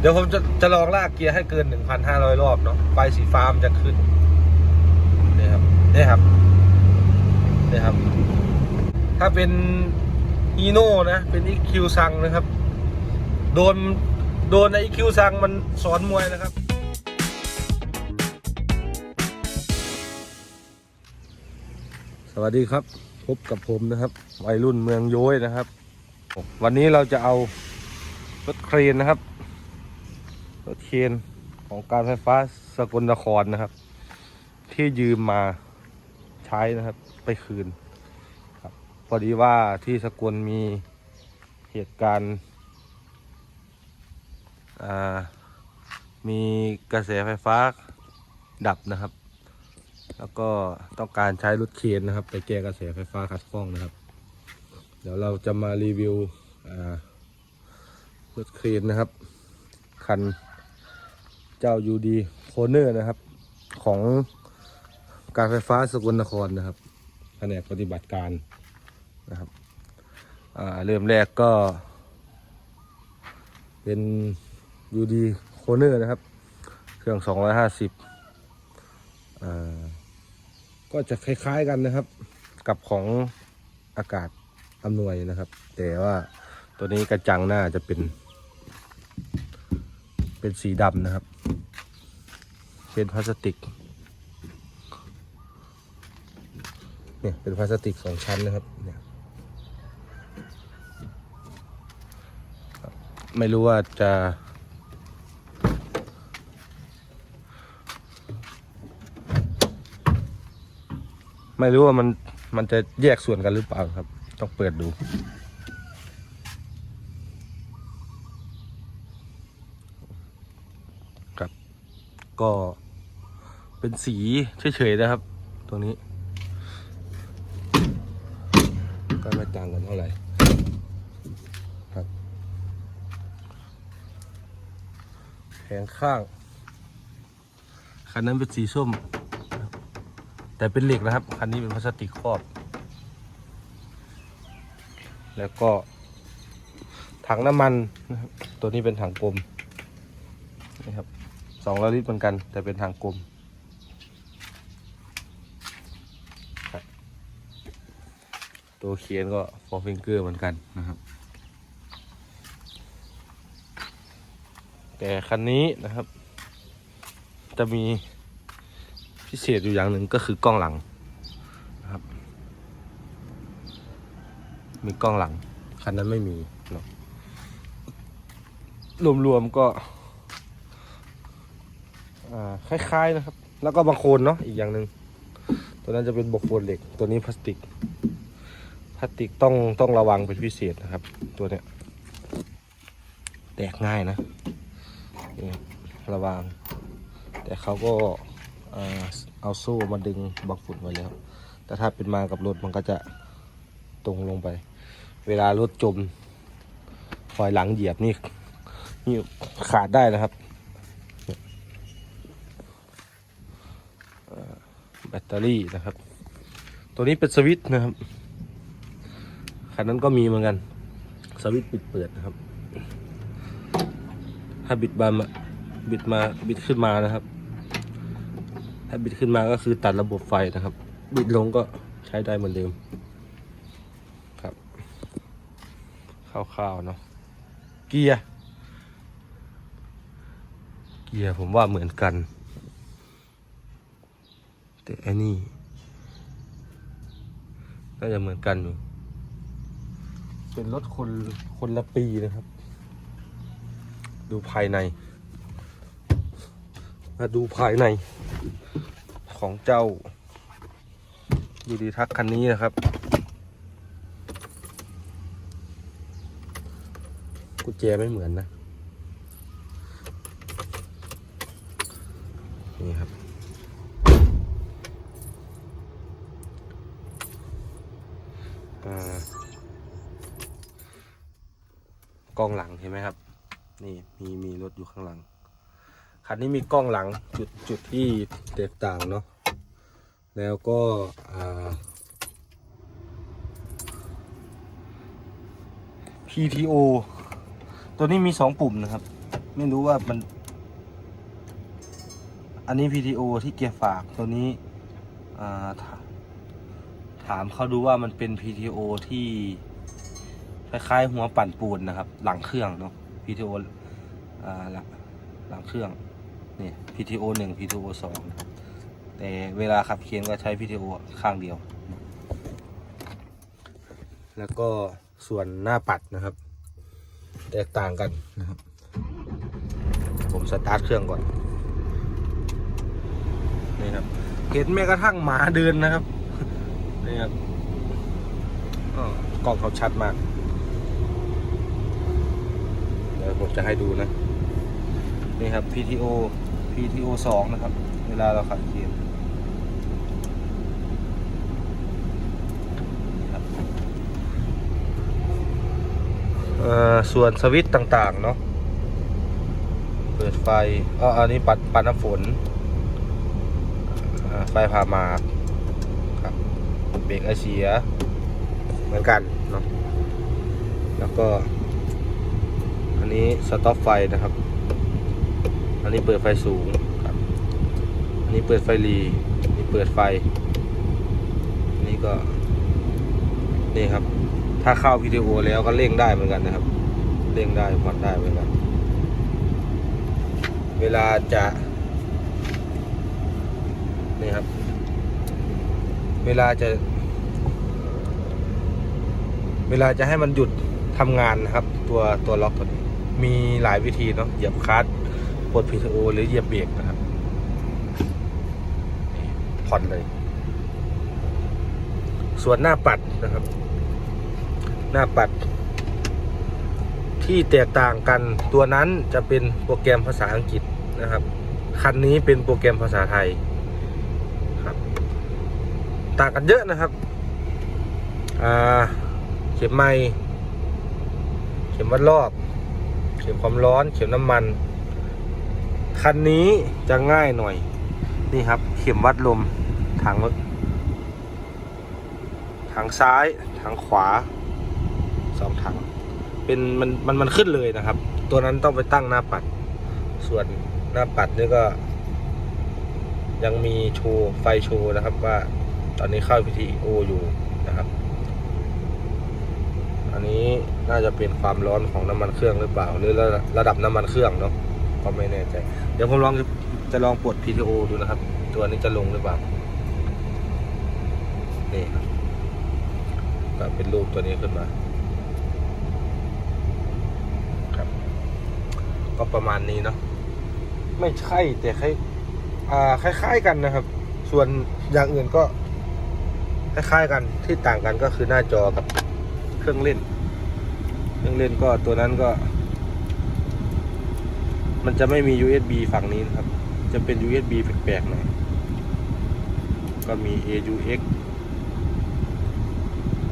เดี๋ยวผมจะจะลองลากเกียร์ให้เกิน 1,500 รอบเนาะไฟสีฟ้ามันจะขึ้นนี่ครับนี่ครับนี่ครับ ถ้าเป็นอีโน่นะ เป็นอีคิวซังนะครับ โดน โดนไอคิวซังมันสอนมวยนะครับ สวัสดีครับ พบกับผมนะครับ วัยรุ่นเมืองโย้ยนะครับ วันนี้เราจะเอารถเครนนะครับ รถเครนของการไฟฟ้าสกลนครนะครับ ที่ยืมมาใช้นะครับไปคืนครับพอดีว่าที่สกลมีเหตุการณ์มีกระแสไฟฟ้าดับนะครับ แล้วก็ต้องการใช้รถเคนนะครับ ไปแก้กระแสไฟฟ้าขัดข้องนะครับ เดี๋ยวเราจะมารีวิวรถเคนนะครับ คัน เจ้า UD โคเนอร์นะครับ ของการไฟฟ้าสกลนครนะครับแผนกปฏิบัติการนะครับเริ่มแรกก็ เป็น UD โคเนอร์นะครับ เครื่อง 250อ่าก็จะคล้ายๆกันนะครับ กับของอากาศอำนวยนะครับ แต่ว่าตัวนี้กระจังหน้าจะเป็น เป็นสีดำนะครับ เป็นพลาสติก เนี่ยเป็นพลาสติกสองชั้นนะครับ เนี่ย ไม่รู้ว่าจะไม่รู้ว่ามันมันจะแยกส่วนกันหรือเปล่าครับ ต้องเปิดดู ครับ ก็เป็นสีเฉยๆนะครับตรงนี้ ก็ไม่ต่างกันเท่าไหร่ครับแผงข้างคันนั้นเป็นสีส้ม แต่เป็นเหล็กนะครับ คันนี้เป็นพลาสติกครอบ แล้วก็ถังน้ำมันนะครับตัวนี้เป็นถังกลม สองร้อยลิตรเหมือนกัน แต่เป็นถังกลมตัวเขียนก็ฟอร์ฟิงเกอร์เหมือนกันนะครับ แต่คันนี้นะครับ จะมีพิเศษอยู่อย่างหนึ่งก็คือกล้องหลังนะครับ มีกล้องหลัง คันนั้นไม่มีเนาะรวมๆก็ คล้ายๆนะครับ แล้วก็บางโคลนเนาะอีกอย่างหนึ่งตัวนั้นจะเป็นบกโคลนเหล็ก ตัวนี้พลาสติก พลาสติกต้องต้องระวังเป็นพิเศษนะครับ ตัวเนี้ยแตกง่ายนะระวัง แต่เขาก็เอาโซ่มาดึงบล็อกฝุ่นไว้แล้ว แต่ถ้าเป็นมากับรถมันก็จะตรงลงไป เวลารถจมคอยหลังเหยียบนี่นี่ขาดได้นะครับอ่าแบ ตเตอรี่นะครับ ตัวนี้เป็นสวิตช์นะครับคันนั้นก็มีเหมือนกัน สวิตช์ปิดเปิดนะครับ ถ้าบิดบามาบิดมาบิดขึ้นมานะครับ ถ้าบิดขึ้นมาก็คือตัดระบบไฟนะครับ บิดลงก็ใช้ได้เหมือนเดิมครับคร่าวๆเนาะเกียร์เกียร์ผมว่าเหมือนกัน แต่อันนี้น่าจะเหมือนกันอยู่ เป็นรถคนคนละปีนะครับ ดูภายใน มาดูภายใน ของเจ้ายูดีทักคันนี้นะครับ กุญแจไม่เหมือนนะ นี่ครับ อ่า กล้องหลังเห็นไหมครับ นี่มีมีรถอยู่ข้างหลัง คันนี้มีกล้องหลังจุดจุดที่แตกต่างเนาะแล้วก็ PTO ตัวนี้มีสองปุ่มนะครับ ไม่รู้ว่ามัน อันนี้ PTO ที่เกียร์ฝากตัวนี้อ่า ถามเขาดูว่ามันเป็น PTO ที่คล้ายๆหัวปั่นปูนนะครับ หลังเครื่องเนาะ PTO อ่าหลังหลังเครื่องนี่ PTO หนึ่ง PTO สองแต่เวลาขับเคียนก็ใช้ PTO ข้างเดียว แล้วก็ส่วนหน้าปัดนะครับ แตกต่างกันนะครับ ผมสตาร์ทเครื่องก่อนนี่ครับเห็นแม้กระทั่งหมาเดินนะครับ นี่ครับอ้อกล้องเขาชัดมาก เดี๋ยวผมจะให้ดูนะ นี่ครับ PTO PTO สองนะครับ เวลาเราขับเกียร์ครับเอ่อส่วนสวิตช์ต่างๆ เนาะ เปิดไฟอ๋ออันนี้ปัดปัดน้ำฝนอ่าไฟพามาครับ เบรกไอเสีย เหมือนกันเนาะแล้วก็ อันนี้สต็อปไฟนะครับ อันนี้เปิดไฟสูงครับ อันนี้เปิดไฟรีอันนี้เปิดไฟ อันนี้ก็นี่ครับ ถ้าเข้าวิดีโอแล้วก็เร่งได้เหมือนกันนะครับ เร่งได้ผ่อนได้เหมือนกัน เวลาจะนี่ครับ เวลาจะ เวลาจะให้มันหยุดทำงานนะครับ ตัวตัวล็อกตัวนี้มีหลายวิธีเนาะเหยียบคลัตช์กด PTO หรือเหยียบเบรกนะครับผ่อนเลย ส่วนหน้าปัดนะครับ หน้าปัด ที่แตกต่างกันตัวนั้นจะเป็นโปรแกรมภาษาอังกฤษนะครับ คันนี้เป็นโปรแกรมภาษาไทยครับ ต่างกันเยอะนะครับ อ่า ข็มไม้เข็มวัดรอบ เข็มความร้อน เข็มน้ำมัน คันนี้จะง่ายหน่อย นี่ครับ เข็มวัดลมถังถังซ้ายถังขวาสองถัง เป็นมันมันมันขึ้นเลยนะครับ ตัวนั้นต้องไปตั้งหน้าปัด ส่วนหน้าปัดนี่ก็ ยังมีโชว์ไฟโชว์นะครับว่าตอนนี้เข้าพิธีโออยู่นะครับ นนี้น่าจะเป็นความร้อนของน้ำมันเครื่องหรือเปล่า หรือระระดับน้ำมันเครื่องเนาะก็ไม่แน่ใจ เดี๋ยวผมลองจะลองปลด PTO ดูนะครับ ตัวนี้จะลงหรือเปล่านี่ครับก็เป็นรูปตัวนี้ขึ้นมาครับ ก็ประมาณนี้เนาะไม่ใช่แต่คล้ายอ่าคล้าย ๆ กันนะครับ ส่วนอย่างอื่นก็คล้ายๆกันที่ต่างกันก็คือหน้าจอกับ เครื่องเล่น เครื่องเล่นก็ตัวนั้นก็ มันจะไม่มี USB ฝั่งนี้นะครับ จะเป็น USB แปลกๆหน่อยก็มี AUX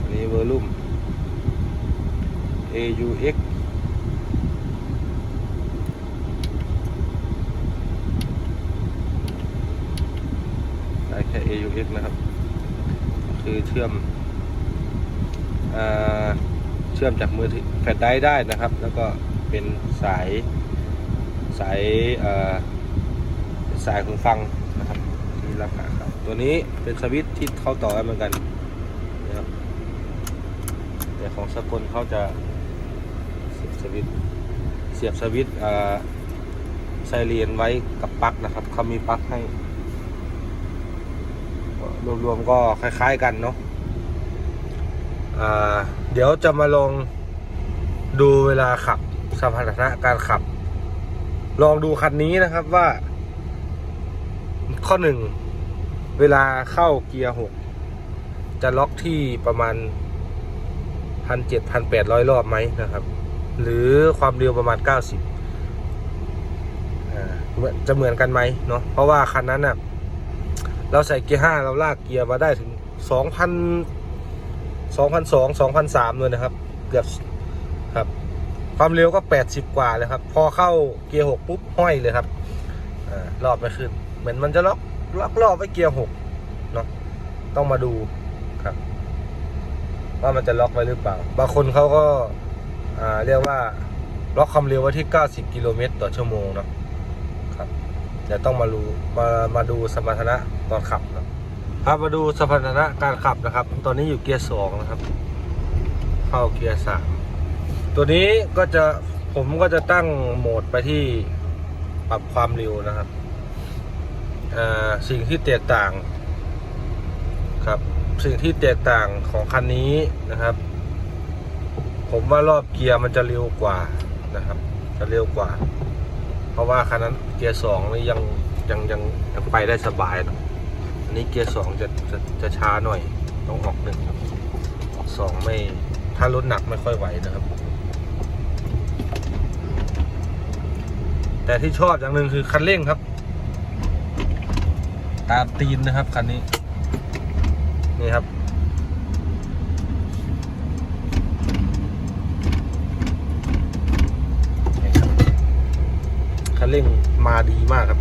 อันนี้ Volume AUX ได้แค่ AUX นะครับ คือเชื่อมอ่า เชื่อมจากมือถือแฟลชไดรฟ์ได้นะครับ แล้วก็เป็นสายสายสายหูฟังนะครับที่ราคาครับตัวนี้เป็นสวิตช์ที่เข้าต่อกันเหมือนกันนะครับแต่ของสกลเขาจะเสียบสวิตช์เสียบสวิตช์อ่าไซเรียนไว้กับปลั๊กนะครับเขามีปลั๊กให้รวมๆก็คล้าย ๆ กันเนาะ เดี๋ยวจะมาลองดูเวลาขับสมรรถนะการขับ ลองดูคันนี้นะครับว่า ข้อหนึ่งเวลาเข้าเกียร์หกจะล็อกที่ประมาณพันเจ็ดพันแปดร้อยรอบไหมนะครับ หรือความเร็วประมาณเก้าสิบจะเหมือนกันไหมเนาะเพราะว่าคันนั้นน่ะเราใส่เกียร์ห้าเราลากเกียร์มาได้ถึงสองพัน สองพันสองสองพันสามเลยนะครับ เกือบครับ ความเร็วก็แปดสิบกว่าเลยครับ พอเข้าเกียร์หกปุ๊บห้อยเลยครับอารอบไม่ขึ้น เหมือนมันจะล็อกล็อกรอบไว้เกียร์หกเนาะต้องมาดูครับ ว่ามันจะล็อกไว้หรือเปล่า บางคนเขาก็อ่าเรียกว่าล็อกความเร็วไว้ที่ 90 กิโลเมตรต่อชั่วโมงเนาะครับเดี๋ยวต้องมาดูมามาดูสมรรถนะตอนขับเนาะ ครับมาดูสมรรถนะการขับนะครับ ตอนนี้อยู่เกียร์สองนะครับ เข้าเกียร์สามตัวนี้ก็จะผมก็จะตั้งโหมดไปที่ปรับความเร็วนะครับอ่าสิ่งที่แตกต่างครับสิ่งที่แตกต่างของคันนี้นะครับ ผมว่ารอบเกียร์มันจะเร็วกว่านะครับ จะเร็วกว่า เพราะว่าคันนั้นเกียร์สองนี่ยังยังยังยังไปได้สบายนะ อันนี้เกียร์สองจะจะจะช้าหน่อย ต้องออกหนึ่งครับออกสองไม่ ถ้ารถหนักไม่ค่อยไหวนะครับ แต่ที่ชอบอย่างหนึ่งคือคันเร่งครับ ตามตีนนะครับคันนี้ นี่ครับนี่ครับคันเร่งมาดีมากครับ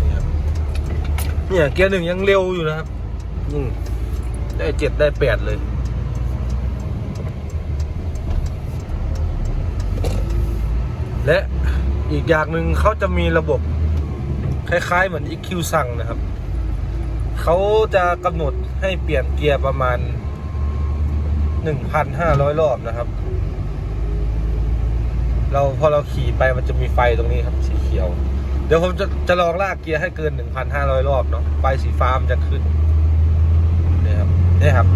นี่ครับ เนี่ยเกียร์หนึ่งยังเร็วอยู่นะครับอืมได้เจ็ดได้แปดเลย และอีกอย่างหนึ่งเขาจะมีระบบ คล้ายๆเหมือน EQ สั่งนะครับ เขาจะกำหนดให้เปลี่ยนเกียร์ประมาณ 1,500 รอบนะครับ เราพอเราขี่ไปมันจะมีไฟตรงนี้ครับสีเขียวเดี๋ยวผมจะจะลองลากเกียร์ให้เกิน 1,500 รอบเนาะไฟสีฟ้ามันจะขึ้นนี่ครับนี่ครับ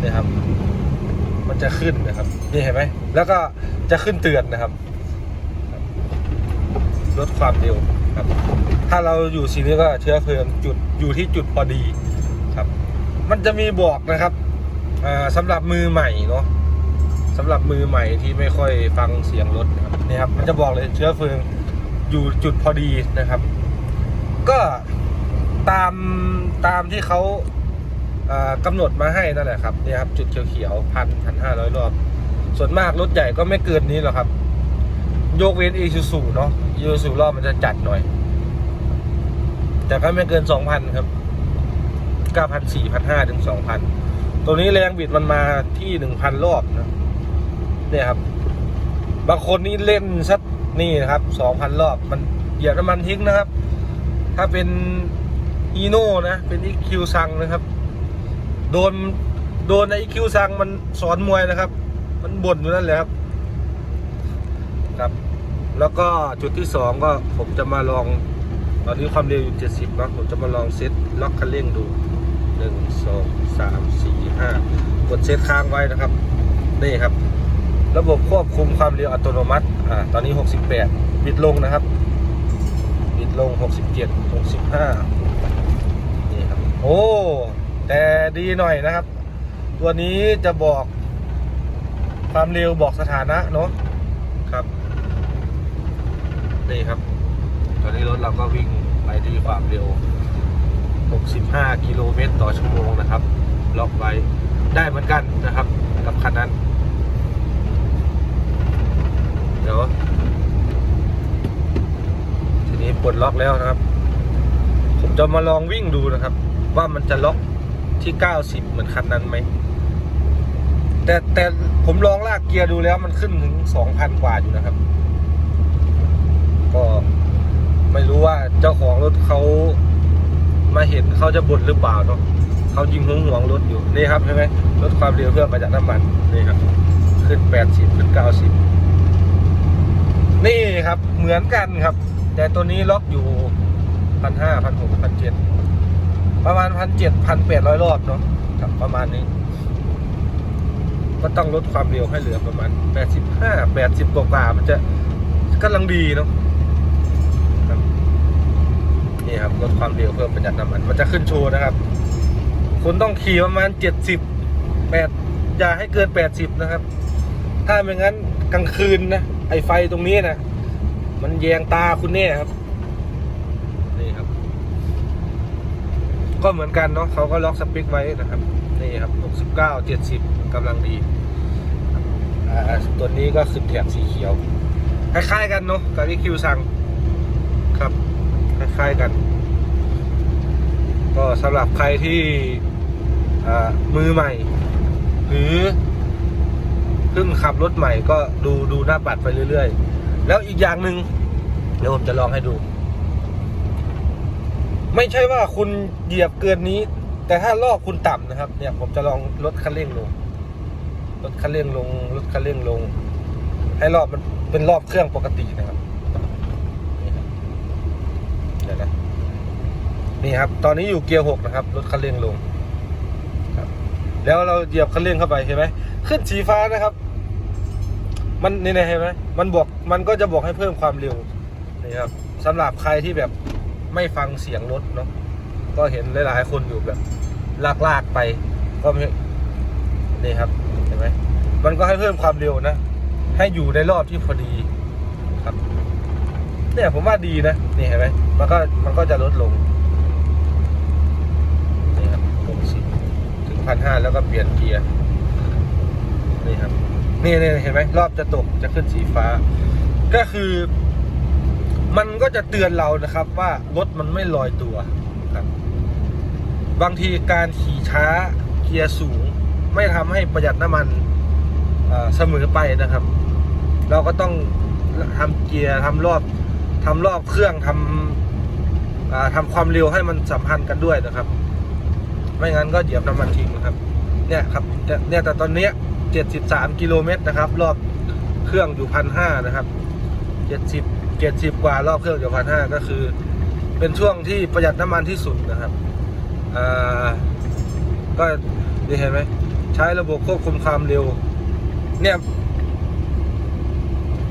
นี่ครับ มันจะขึ้นนะครับ นี่เห็นไหมแล้วก็จะขึ้นเตือนนะครับ ลดความเร็วครับ ถ้าเราอยู่สีนี้ก็เชื้อเพลิงจุดอยู่ที่จุดพอดีครับ มันจะมีบอกนะครับอ่าสำหรับมือใหม่เนาะสำหรับมือใหม่ที่ไม่ค่อยฟังเสียงรถนะครับนี่ครับ มันจะบอกเลยเชื้อเพลิง อยู่จุดพอดีนะครับ ก็ตามตามที่เขาอ่ากำหนดมาให้นั่นแหละครับเนี่ยครับจุดเขียวๆพันพันห้าร้อยรอบ ส่วนมากรถใหญ่ก็ไม่เกินนี้หรอกครับ ยกเว้นอีซูซูเนาะอีซูซูรอบมันจะจัดหน่อย แต่ก็ไม่เกินสองพันครับเก้าพันสี่พันห้าถึงสองพันตัวนี้แรงบิดมันมาที่หนึ่งพันรอบนะเนี่ยครับ บางคนนี่เล่นสัก นี่นะครับสองพันรอบมันเหยียบน้ำมันทิ้งนะครับ ถ้าเป็นอีโน่นะเป็นอีคิวซังนะครับ โดนโดนไอคิวซังมันสอนมวยนะครับ มันบ่นอยู่นั่นแหละครับครับ แล้วก็จุดที่สองก็ผมจะมาลอง ตอนนี้ความเร็วอยู่70เนาะผมจะมาลองเซตล็อกคันเร่งดู1 2 3 4 5กดเซตค้างไว้นะครับ นี่ครับ ระบบควบคุมความเร็วอัตโนมัติอ่าตอนนี้ 68 บิดลงนะครับ บิดลง 67 65 นี่ครับ โอ้ แต่ดีหน่อยนะครับ ตัวนี้จะบอกความเร็วบอกสถานะเนาะครับ นี่ครับ ตอนนี้รถเราก็วิ่งไปที่ความเร็ว 65 กิโลเมตรต่อชั่วโมงนะครับ ล็อกไว้ได้เหมือนกันนะครับ กับคันนั้น เดี๋ยวทีนี้ปลดล็อกแล้วนะครับ ผมจะมาลองวิ่งดูนะครับ ว่ามันจะล็อกที่ 90 เหมือนคันนั้นไหมแต่แต่ผมลองลากเกียร์ดูแล้วมันขึ้นถึง 2,000 กว่าอยู่นะครับ ก็ไม่รู้ว่าเจ้าของรถเขามาเห็นเขาจะบ่นหรือเปล่าเนาะเขายิงหงหวงรถอยู่นี่ครับใช่ไหมลดความเร็วเพื่อประหยัดน้ำมันนี่ครับ ขึ้น 80 ขึ้น 90 นี่ครับเหมือนกันครับ แต่ตัวนี้ล็อกอยู่พันห้าพันหกพันเจ็ดประมาณพันเจ็ดพันแปดร้อยรอบเนาะครับประมาณนี้ ก็ต้องลดความเร็วให้เหลือประมาณ85 80กว่ามันจะกำลังดีเนาะครับนี่ครับลดความเร็วเพื่อประหยัดน้ำมันมันจะขึ้นโชว์นะครับ คุณต้องขี่ประมาณ70 8อย่าให้เกิน80นะครับ ถ้าไม่งั้นกลางคืนนะ อไฟตรงนี้นะมันแยงตาคุณแน่ครับนี่ครับ ก็เหมือนกันเนาะเขาก็ล็อกสเปคไว้นะครับนี่ครับ 69 70กำลังดีตัวนี้ก็คือแถบสีเขียว คล้ายๆกันเนาะกับที่คิวสั่งครับ คล้ายๆกัน ก็สำหรับใครที่มือใหม่ หรือ เพิ่งขับรถใหม่ก็ดูดูหน้าปัดไปเรื่อยๆ แล้วอีกอย่างหนึ่งเดี๋ยวผมจะลองให้ดู ไม่ใช่ว่าคุณเหยียบเกินนี้ แต่ถ้ารอบคุณต่ำนะครับ เนี่ยผมจะลองลดคันเร่งลงลดคันเร่งลงลดคันเร่งลง ให้รอบมันเป็นรอบเครื่องปกตินะครับนี่ครับเดี๋ยวนะนี่ครับ ตอนนี้อยู่เกียร์หกนะครับลดคันเร่งลงครับแล้วเราเหยียบคันเร่งเข้าไปเห็นไหมขึ้นสีฟ้านะครับ มันนี่นะเห็นไหมมันบอกมันก็จะบอกให้เพิ่มความเร็วนี่ครับสำหรับใครที่แบบไม่ฟังเสียงรถเนาะก็เห็นหลายๆคนอยู่แบบลากๆไป ก็ไม่นี่ครับเห็นไหมมันก็ให้เพิ่มความเร็วนะ ให้อยู่ในรอบที่พอดีครับเนี่ยผมว่าดีนะนี่เห็นไหมมันก็มันก็จะลดลงนี่ครับลงสิถึงพันห้าแล้วก็เปลี่ยนเกียร์นี่ครับ นี่นี่เห็นไหมรอบจะตกจะขึ้นสีฟ้า ก็คือ มันก็จะเตือนเรานะครับว่ารถมันไม่ลอยตัวครับบางทีการขี่ช้าเกียร์สูง ไม่ทำให้ประหยัดน้ำมันเสมอไปนะครับ เราก็ต้องทำเกียร์ทำรอบทำรอบเครื่องทำอ่าทำความเร็วให้มันสัมพันธ์กันด้วยนะครับ ไม่งั้นก็เหยียบน้ำมันทิ้งนะครับ เนี่ยครับเนี่ยเนี่ยแต่ตอนเนี้ย เจ็ดสิบสามกิโลเมตรนะครับ รอบเครื่องอยู่พันห้านะครับเจ็ดสิบเจ็ดสิบกว่ารอบเครื่องอยู่พันห้าก็คือ เป็นช่วงที่ประหยัดน้ำมันที่สุดนะครับอ่าก็นี่เห็นไหมใช้ระบบควบคุมความเร็ว เนี่ย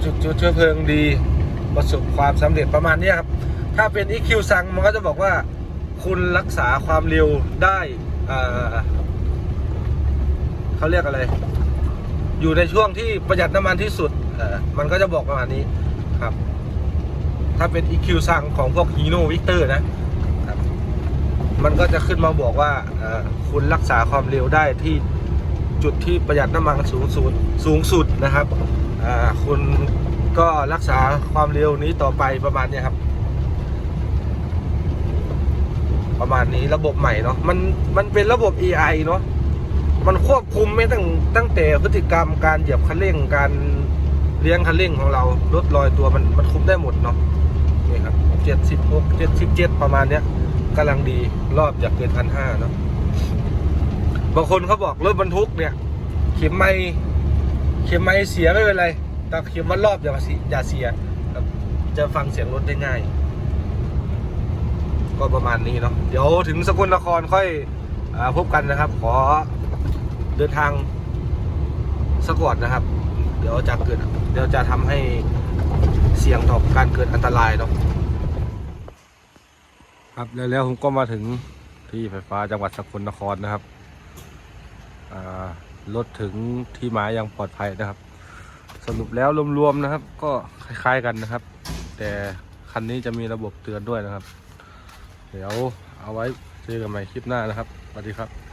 จุดจุดเชื้อเพลิงดีประสบความสำเร็จประมาณนี้ครับ ถ้าเป็น EQ สั่งมันก็จะบอกว่า คุณรักษาความเร็วได้ เขาเรียกอะไร อยู่ในช่วงที่ประหยัดน้ำมันที่สุดมันก็จะบอกประมาณนี้ครับ ถ้าเป็น EQ สั่งของพวก Hino Victor นะครับ มันก็จะขึ้นมาบอกว่าคุณรักษาความเร็วได้ที่จุดที่ประหยัดน้ำมันสูงสุดสูงสุดนะครับคุณก็รักษาความเร็วนี้ต่อไปประมาณนี้ครับ ประมาณนี้ระบบใหม่เนาะมันมันเป็นระบบ AI เนาะ มันควบคุมไม่ตั้งตั้งแต่พฤติกรรมการเหยียบคันเร่งการเลี้ยงคันเร่งของเราลดรอยตัวมันมันคุมได้หมดเนาะนี่ครับเจ็ดสิบหกเจ็ดสิบเจ็ดประมาณเนี้ยกำลังดีรอบจากเกินพันห้าเนาะบางคนเขาบอกรถบรรทุกเนี่ย เข็มไม่เข็มไม่เสียไม่เป็นไร แต่เข็มว่ารอบอย่าเสียอย่าเสียจะฟังเสียงรถได้ง่าย ก็ประมาณนี้เนาะเดี๋ยวถึงสกลนครค่อยอพบกันนะครับ ขอ เดินทางสะกดนะครับ เดี๋ยวจะเกิด เดี๋ยวจะทำให้เสี่ยงต่อการเกิดอันตรายเนาะครับแล้วแล้วผมก็มาถึงที่ไฟฟ้าจังหวัดสกลนครนะครับอ่ารถถึงที่หมายอย่างปลอดภัยนะครับ สรุปแล้วรวมๆนะครับ ก็คล้าย ๆกันนะครับ แต่คันนี้จะมีระบบเตือนด้วยนะครับ เดี๋ยวเอาไว้เจอกันใหม่คลิปหน้านะครับสวัสดีครับ